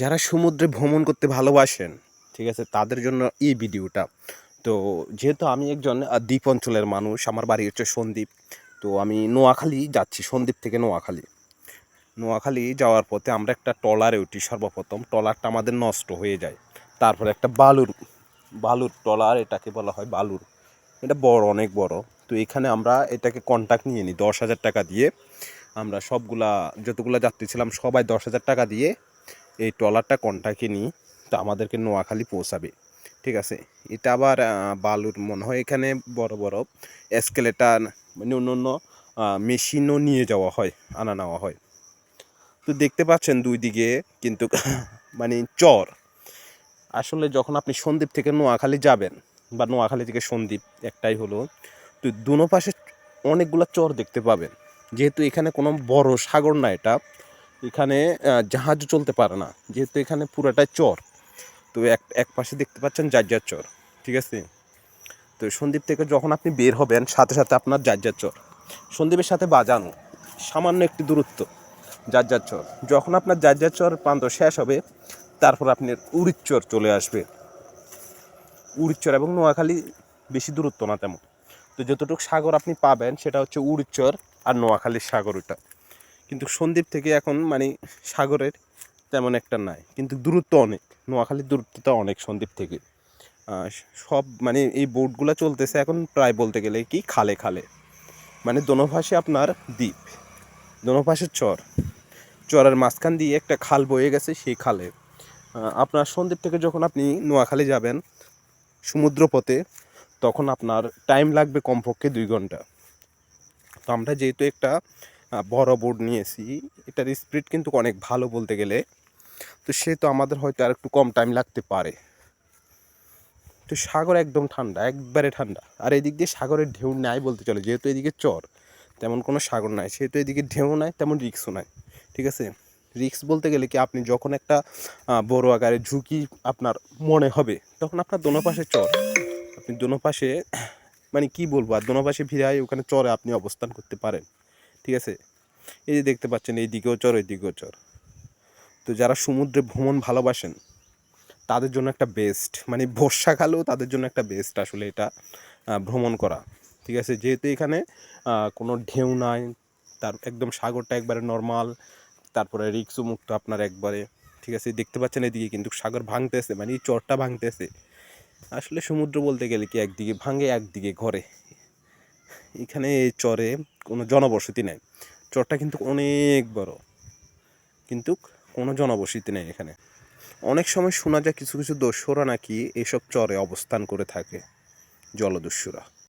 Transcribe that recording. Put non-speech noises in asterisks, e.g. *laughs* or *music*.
যারা সমুদ্রে ভ্রমণ করতে ভালোবাসেন, ঠিক আছে, তাদের জন্য এই ভিডিওটা। তো যেহেতু আমি একজন দ্বীপ অঞ্চলের মানুষ, আমার বাড়ি হচ্ছে সন্দ্বীপ, তো আমি নোয়াখালী যাচ্ছি, সন্দ্বীপ থেকে নোয়াখালী। নোয়াখালী যাওয়ার পথে আমরা একটা ট্রলারে উঠি সর্বপ্রথম, ট্রলারটা আমাদের নষ্ট হয়ে যায়। তারপরে একটা বালুর বালুর ট্রলার, এটাকে বলা হয় বালুর। এটা বড়, অনেক বড়। তো এখানে আমরা এটাকে কন্ট্যাক্ট নিয়ে নিই, দশ হাজার টাকা দিয়ে। আমরা সবগুলা, যতগুলো যাত্রী ছিলাম, সবাই দশ হাজার টাকা দিয়ে এই ট্রলারটা কন্ট্যাক্টে নিই তো আমাদেরকে নোয়াখালী পৌঁছাবে, ঠিক আছে? এটা আবার বালুর মনে হয় এখানে বড় বড় এসকেলেটার মানে অন্য অন্য মেশিনও নিয়ে যাওয়া হয়, আনা নেওয়া হয়। তো দেখতে পাচ্ছেন দুই দিকে কিন্তু *laughs* মানে চর। আসলে যখন আপনি সন্দ্বীপ থেকে নোয়াখালী যাবেন বা নোয়াখালী থেকে সন্দ্বীপ একটাই হলো, তো দুনো পাশে অনেকগুলো চর দেখতে পাবেন। যেহেতু এখানে কোনো বড় সাগর না এটা এখানে জাহাজ চলতে পারে না। যেহেতু এখানে পুরোটাই চর। তো এক এক পাশে দেখতে পাচ্ছেন জাজ্জার চর, ঠিক আছে? তো সন্দ্বীপ থেকে যখন আপনি বের হবেন, সাথে সাথে আপনার জাজ্জার চর। সন্দীপের সাথে বাজানো, সামান্য একটি দূরত্ব জাজ্জার চর। যখন আপনার জাজ্জার চর প্রান্ত শেষ হবে, তারপর আপনার উড়িচ্চর চলে আসবে। উড়িচ্চর এবং নোয়াখালী বেশি দূরত্ব না তেমন। তো যতটুকু সাগর আপনি পাবেন, সেটা হচ্ছে উড়িচ্চর আর নোয়াখালীর সাগর ওটা কিন্তু সন্দ্বীপ থেকে এখন মানে সাগরের তেমন একটা নাই। কিন্তু দূরত্ব অনেক, নোয়াখালীর দূরত্বটা অনেক সন্দ্বীপ থেকে। সব মানে এই বোটগুলো চলতেছে এখন প্রায় বলতে গেলে কি খালে খালে। মানে দোনো আপনার দ্বীপ, দোনো চর। চরের মাঝখান দিয়ে একটা খাল বয়ে গেছে সেই খালে। আপনার সন্দ্বীপ থেকে যখন আপনি নোয়াখালী যাবেন সমুদ্রপথে, তখন আপনার টাইম লাগবে কমপক্ষে দুই ঘণ্টা। তো আমরা যেহেতু একটা বড় বোর্ড নিয়েছি। এটার স্পিড কিন্তু অনেক ভালো বলতে গেলে। তো সে তো আমাদের হয়তো আর একটু কম টাইম লাগতে পারে। তো সাগর একদম ঠান্ডা, একবারে ঠান্ডা। আর এদিক দিয়ে সাগরের ঢেউ নাই বলতে চলে, যেহেতু এদিকে চর, তেমন কোনো সাগর নাই। সেহেতু এদিকে ঢেউ নাই, তেমন রিক্সও নাই, ঠিক আছে? রিক্স বলতে গেলে কি, আপনি যখন একটা বড় আকারে ঝুঁকি আপনার মনে হবে, তখন আপনার দোনো পাশে চর। আপনি দোনো পাশে মানে কি বলব, আর দোনো পাশে ভিড়ায় ওখানে চরে আপনি অবস্থান করতে পারেন। ঠিক আছে? এই যে দেখতে পাচ্ছেন, এই দিকেও চর ওই দিকেও চর। তো যারা সমুদ্রে ভ্রমণ ভালোবাসেন, তাদের জন্য একটা বেস্ট মানে বর্ষাকালেও তাদের জন্য একটা বেস্ট আসলে এটা ভ্রমণ করা। ঠিক আছে? যেহেতু এখানে কোনো ঢেউ নাই, তার একদম সাগরটা একবারে নর্মাল তারপরে রিক্সও মুক্ত আপনার একবারে। ঠিক আছে? দেখতে পাচ্ছেন এদিকে কিন্তু সাগর ভাঙতেছে মানে এই চরটা ভাঙতেছে। আসলে সমুদ্র বলতে গেলে কি একদিকে ভাঙে, একদিকে ঘরে। এখানে চরে কোনো জনবসতি নেই। চরটা কিন্তু অনেক বড়। কিন্তু কোনো জনবসতি নেই এখানে। অনেক সময় শোনা যায় কিছু কিছু দস্যুরা নাকি এসব চরে অবস্থান করে থাকে, জলদস্যুরা।